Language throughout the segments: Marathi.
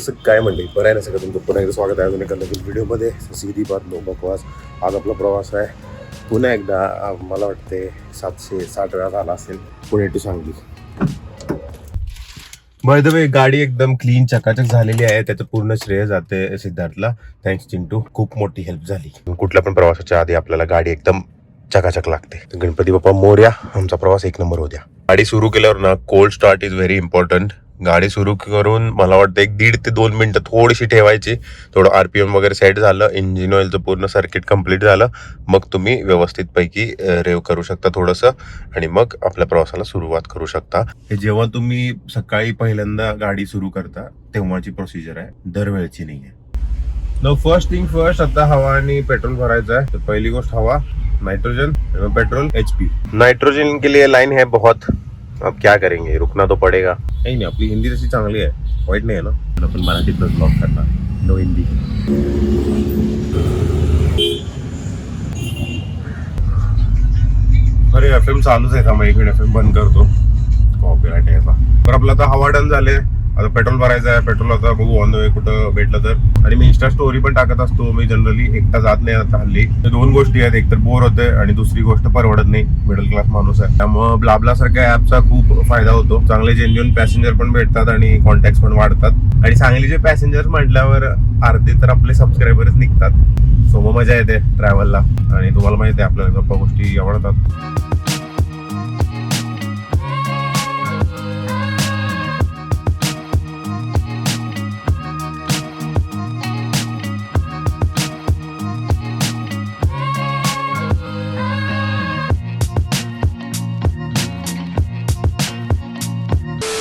कसं काय म्हणले? बरं आहे ना सगळं तुमचं? पुन्हा एकदा स्वागत आहे. अजून एका नवीन व्हिडिओमध्ये. सीधी बात नो बकवास. आज आपला प्रवास आहे. पुन्हा एकदा मला वाटते सातशे साठ वेळा झाला असेल. Pune to Sangli by the way गाडी एकदम क्लीन चकाचक झालेली आहे. त्याचं पूर्ण श्रेय जाते सिद्धार्थला. थँक्स चिंटू. खूप मोठी हेल्प झाली. कुठल्या पण प्रवासाच्या आधी आपल्याला गाडी एकदम चकाचक लागते. गणपती बाप्पा मोर्या आमचा प्रवास एक नंबर होत्या गाडी सुरू केल्यावर ना cold start is very important गाडी सुरू करून मला वाटतं एक दीड ते दोन मिनटं थोडीशी ठेवायची. थोडं आरपीएम वगैरे सेट झालं इंजिन ऑइलचं पूर्ण सर्किट कंप्लीट झालं. मग तुम्ही व्यवस्थितपैकी रेव करू शकता थोडंसं आणि मग आपल्या प्रवासाला सुरुवात करू शकता. हे जेव्हा तुम्ही सकाळी पहिल्यांदा गाडी सुरू करता तेव्हाची प्रोसिजर आहे. दरवेळची नाही आहे न फर्स्ट थिंग फर्स्ट आता हवा आणि पेट्रोल भरायचं आहे. तर पहिली गोष्ट हवा nitrogen petrol H P nitrogen के लिए लाइन है बहुत. अब क्या करेंगे? रुकना तो पड़ेगा। नहीं नहीं आपली हिंदी तशी चांगली आहे वाईट नाही आहे ना? आपण मराठीतच ब्लॉग करणार नो हिंदी अरे एफ एम चालूच आहे थांबा एक मिनिट एफ एम बंद करतो. कॉपीराईट आहे तर आपलं आता हवा डन झाले आता पेट्रोल भरायचं आहे पेट्रोल आता बघू ऑन द वे कुठं भेटलं तर. आणि मी इंस्टा स्टोरी पण टाकत असतो मी जनरली एकटा जात नाही आता हल्ली. तर दोन गोष्टी आहेत एक तर बोर होते आणि दुसरी गोष्ट परवडत नाही मिडल क्लास माणूस आहे. त्यामुळं ब्लाबला सारख्या ऍपचा खूप फायदा होतो. चांगले जेन्युअन पॅसेंजर पण भेटतात आणि कॉन्टॅक्ट पण वाढतात. आणि सांगलीचे पॅसेंजर म्हटल्यावर अर्धे तर आपले सबस्क्रायबर्स निघतात. सो मग मजा येते ट्रॅव्हलला आणि तुम्हाला माहिती आहे आपल्याला गप्पा गोष्टी आवडतात.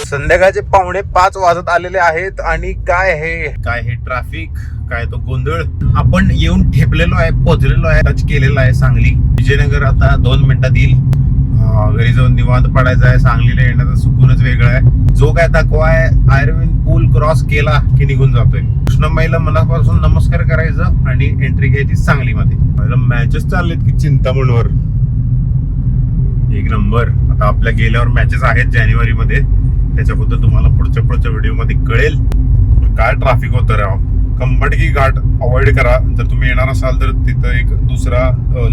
संध्याकाळचे पावणे पाच वाजत आलेले आहेत आणि काय हे? काय हे ट्रॅफिक काय तो गोंधळ? आपण येऊन ठेपलेलो आहे पोहोचलेलो आहे टच केलेला आहे सांगली. विजयनगर आता दोन मिनिटात येईल. घरी जाऊन निवांत पडायचं आहे सांगलीला येण्याचा सुकूनच वेगळा आहे. जो काय दाखवा आहे आयर्विन पूल क्रॉस केला की निघून जातोय. कृष्णमाईला मनापासून नमस्कार करायचं आणि एंट्री घ्यायची सांगलीमध्ये. मॅचेस चाललेत की चिंतामणवर? एक नंबर. आता आपल्या गेल्यावर मॅचेस आहेत जानेवारी मध्ये त्याच्याबद्दल तुम्हाला पुढच्या पुढच्या व्हिडिओमध्ये कळेल. काय ट्रॅफिक होतं राव कंबडकी घाट अवॉइड करा. जर तुम्ही येणार असाल तर तिथं एक दुसरा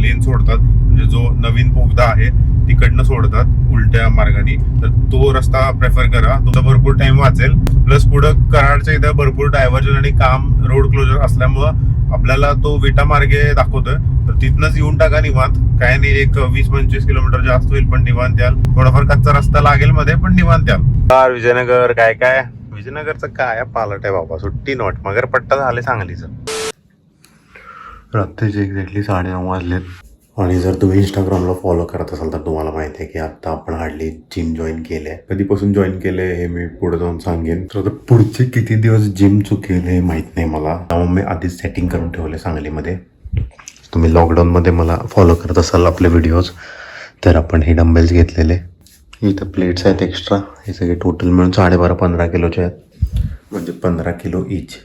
लेन सोडतात. म्हणजे जो नवीन बोगदा आहे तिकडनं सोडतात उलट्या मार्गाने. तर तो रस्ता प्रेफर करा. तुमचा भरपूर टाइम वाचेल. प्लस पुढं कराडच्या इथं भरपूर डायव्हर्जन आणि काम रोड क्लोजर असल्यामुळं आपल्याला तो विटा मार्गे दाखवतोय. तर तिथनंच येऊन टाका निवांत. काय नाही एक वीस पंचवीस किलोमीटर जास्त होईल पण निवांत याल. थोडाफार कच्चा रस्ता लागेल मध्ये पण निवांत याल. विजयनगर काय काय? विजयनगरचं काय पालट आहे बाबा सुट्टी नोट. मगर पट्टा झाले सांगलीचं. रात्रीचे एक्झॅक्टली साडेनऊ वाजलेत. आणि जर तुम्ही इंस्टाग्रामला फॉलो करत असाल तर तुम्हाला माहिती आहे की आता आपण हार्डली जिम जॉईन केले आहे कधीपासून जॉईन केले हे मी पुढे जाऊन सांगेन. तर आता पुढचे किती दिवस जिम चुकेल हे माहीत नाही मला. त्यामुळे मी आधीच सेटिंग करून ठेवले सांगलीमध्ये. तुम्ही लॉकडाऊनमध्ये मला फॉलो करत असाल आपले व्हिडिओज तर आपण हे डंबेल्स घेतलेले. इथं प्लेट्स आहेत एक्स्ट्रा हे सगळे टोटल मिळून साडेबारा पंधरा किलोचे आहेत. म्हणजे पंधरा किलो इच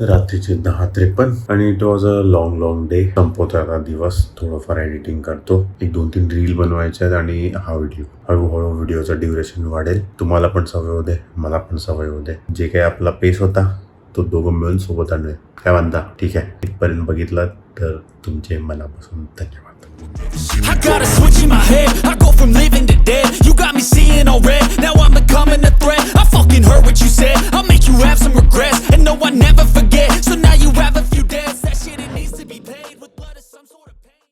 रात्रीचे दहा त्रेपन्न. आणि it was a long long day संपवतो आता दिवस. थोडंफार एडिटिंग करतो. एक दोन तीन रील बनवायचे आहेत आणि हा व्हिडिओ हळूहळू व्हिडिओचा ड्युरेशन वाढेल. तुम्हाला पण सवय होते मला पण सवय होते जे काही आपला पेस होता तो दोघं मिळून सोबत आणूया काय म्हणता ठीक आहे इथपर्यंत बघितलं तर तुमचे मनापासून धन्यवाद I gotta switch in my head. I go from living to dead. You got me seeing all red. Now I'm becoming a